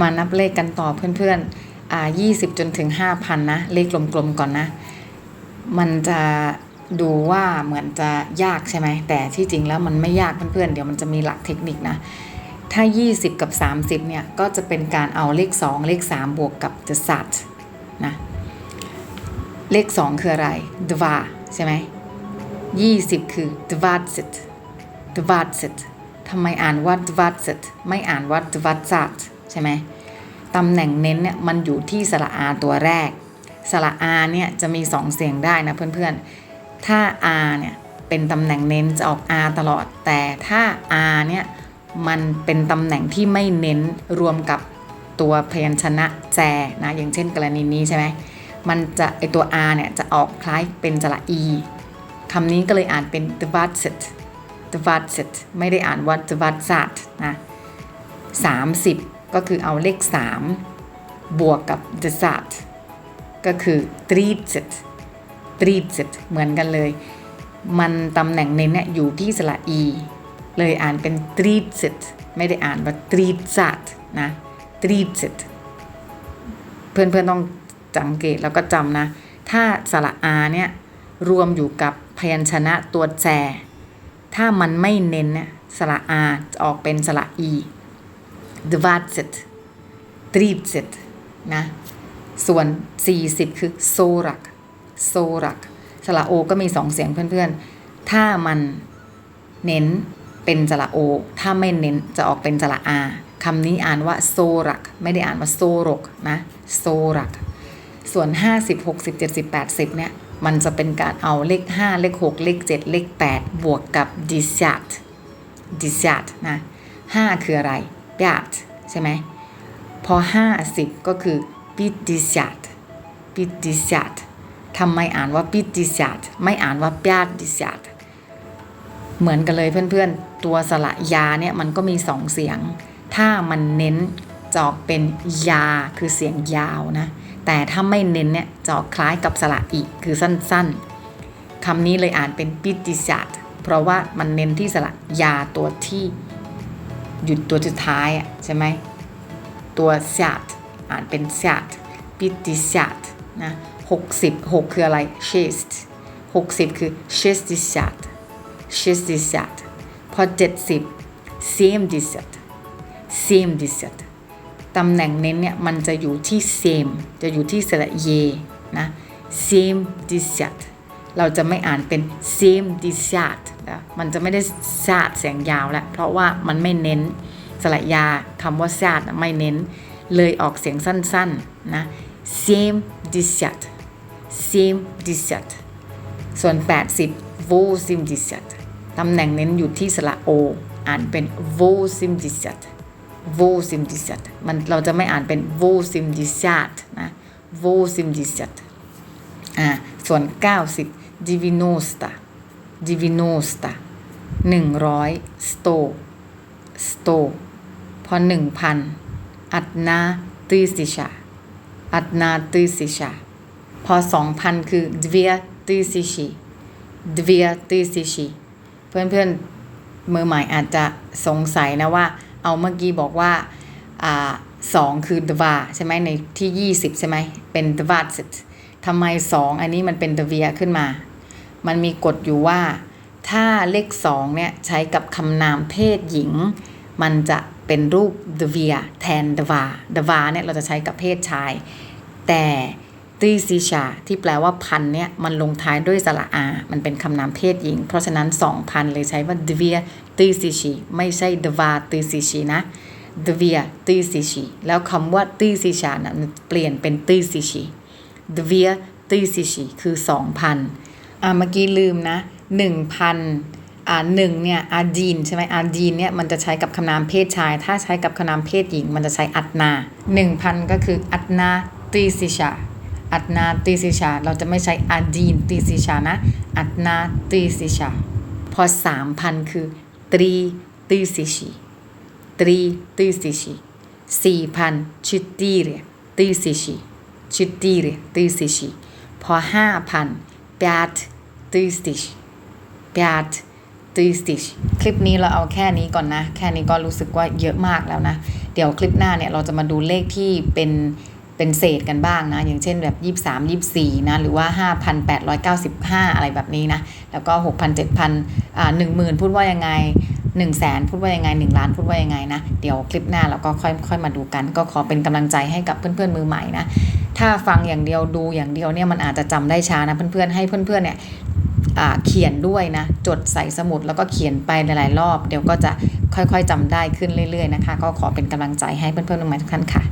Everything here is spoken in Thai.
มานับเลขกันต่อเพื่อนๆอ่า20จนถึง5,000นะ เลขกลมๆก่อนนะ มันจะดูว่าเหมือนจะยากใช่ไหม แต่ที่จริงแล้วมันไม่ยากเพื่อนๆ เดี๋ยวมันจะมีหลักเทคนิคนะ ถ้า 20 กับ 30 เนี่ย ก็จะเป็นการเอาเลข 2 เลข 3 บวกกับ the sat นะ เลข 2 คืออะไร dva ใช่ไหม 20 คือ dvadset dvadset ทำไมอ่านว่า dvadset ไม่อ่านว่า dvadsat ใช่ไหมตำแหน่งเน้นเนี่ยมันอยู่ที่สระอาตัวแรก สระอาเนี่ยจะมีสองเสียงได้นะเพื่อนๆ ถ้า R เนี่ยเป็นตำแหน่งเน้นจะออก R ตลอด แต่ถ้า R เนี่ยมันเป็นตำแหน่งที่ไม่เน้นรวมกับตัวพยัญชนะแจนะอย่างเช่นกรณีนี้ใช่ไหมมันจะไอตัว R เนี่ยจะออกคล้ายเป็นสระ E คำนี้ก็เลยอ่านเป็น d v a d s e t d v a d s e t ไม่ได้อ่านว่า d v a d s a t นะ30 ก็คือเอาเลข 3 บวกกับ d e s a t ก็คือตรีเจ็ตรีเจ็เหมือนกันเลย มันตำแหน่งเน้นเนี่ยอยู่ที่สระอีเลยอ่านเป็นตรีเจ็ไม่ได้อ่านว่าตรีจัดนะตรีเจ็ดเพื่อนๆต้องสังเกตแล้วก็จำนะ ถ้าสระอาเนี่ยรวมอยู่กับพยัญชนะตัวแจ ถ้ามันไม่เน้นเนี่ยสระอาออกเป็นสระอี 20 30นะส่วน 40 คือโซรักโซรักสระโอก็มีสองเสียงเพื่อนๆ ถ้ามันเน้นเป็นสระโอ ถ้าไม่เน้นจะออกเป็นสระอาคำนี้อ่านว่าโซรัก ไม่ได้อ่านว่าโซรกนะโซรัก ส่วน 50 60 70 80 เนี่ย มันจะเป็นการเอาเลข 5 เลข 6 เลข 7 เลข 8 บวกกับดิ s a t ดิ s a t นะ 5 คืออะไร 8ใช่ไหมพอ 50 ก็คือ pitisat pitisat ทำไมอ่านว่า pitisat ไม่อ่านว่า piatisat เหมือนกันเลยเพื่อนๆ ตัวสระยาเนี่ยมันก็มีสองเสียง ถ้ามันเน้นจอกเป็นยาคือเสียงยาวนะ แต่ถ้าไม่เน้นเนี่ยจอกคล้ายกับสระอีคือสั้นๆคำนี้เลยอ่านเป็น pitisat เพราะว่ามันเน้นที่สระยาตัวที่ หยุดตัวสุดท้ายอะใช่ไหมตัว s a t อ่านเป็น s a t ปิติ s a t นะ60 6คืออะไร chest 60คือ chestisat chestisat พอเจ็ดสิบ same disat same disat ตำแหน่งเน้นเนี่ยมันจะอยู่ที่ same จะอยู่ที่สระเยนะ same disat เราจะไม่อ่านเป็น same disat นะมันจะไม่ได้ sat เสียงยาวแล้ว เพราะว่ามันไม่เน้นสระยาคำว่า sat ไม่เน้น เลยออกเสียงสั้นๆนะ same disat same disat ส่วน 80 vosim disat ตำแหน่งเน้นอยู่ที่สระโอ อ่านเป็น vosim disat vosim disat มันเราจะไม่อ่านเป็น vosim disat นะ vosim disat อ่าส่วน 90 divinosta divinosta 100 sto sto พอ1,000อัดนาติสิชาอัดนาติสิชาพอ2,000คือดเวียติสิชีดเวียติสิชีเพื่อนๆมือใหม่อาจจะสงสัยนะว่า เอาเมื่อกี้บอกว่าอ่าสองคือดวาใช่ไหมในที่20ใช่ไหมเป็นดวาสทำไม2อันนี้มันเป็นดเวียขึ้นมา มันมีกฎอยู่ว่า ถ้าเลข2เนี่ยใช้กับคำนามเพศหญิง มันจะเป็นรูป the via แทน the va the va เนี่ยเราจะใช้กับเพศชาย แต่ตีซิชาที่แปลว่าพันเนี่ยมันลงท้ายด้วยสระอา มันเป็นคำนามเพศหญิง เพราะฉะนั้น 2,000 เลยใช้ว่า the via ตีซิชีไม่ใช่ the va ตีซิชีนะ the via ตีซิชีแล้วคำว่าตีซิชานะมันเปลี่ยนเป็นตีซิชี the via ตีซิชีคือ 2,000 อ่าเมื่อกี้ลืมนะ1,000อ่าหนึ่งเนี่ยอาดีนใช่ไหมอาดีนเนี่ยมันจะใช้กับคำนามเพศชาย ถ้าใช้กับคำนามเพศหญิง มันจะใช้อัตนาหนึ่งพันก็คืออัตนาตีสิชาอัตนาตีสิชา เราจะไม่ใช้อาดีนตีสิชานะ อัตนาตีสิชา พอสามพันคือตรีตีสิชีตรีตีสิชีสี่พันชิตตีเรตีสิชีชิตตีเรตีสิชีพอห้าพันแปด ตีสิชีแปด G stitch คลิปนี้เราเอาแค่นี้ก่อนนะ แค่นี้ก็รู้สึกว่าเยอะมากแล้วนะ เดี๋ยวคลิปหน้าเนี่ยเราจะมาดูเลขที่เป็นเป็นเศษกันบ้างนะ อย่างเช่นแบบ 23 24 นะ หรือว่า 5,895 อะไรแบบนี้นะ แล้วก็ 6,000 7,000 อ่า 10,000 พูดว่ายังไง1 0 0 0 0แสนพูดว่ายังไง 1 ล้านพูดว่ายังไงนะ เดี๋ยวคลิปหน้าเราก็ค่อยค่อยมาดูกัน ก็ขอเป็นกำลังใจให้กับเพื่อนๆมือใหม่นะ ถ้าฟังอย่างเดียวดูอย่างเดียวเนี่ยมันอาจจะจำได้ช้านะเพื่อนๆให้เพื่อนๆเนี่ย เขียนด้วยนะ จดใส่สมุดแล้วก็เขียนไปหลายๆรอบ เดี๋ยวก็จะค่อยๆจำได้ขึ้นเรื่อย ๆ นะคะ ก็ขอเป็นกำลังใจให้เพื่อนๆน้องไม้ทุกท่านค่ะ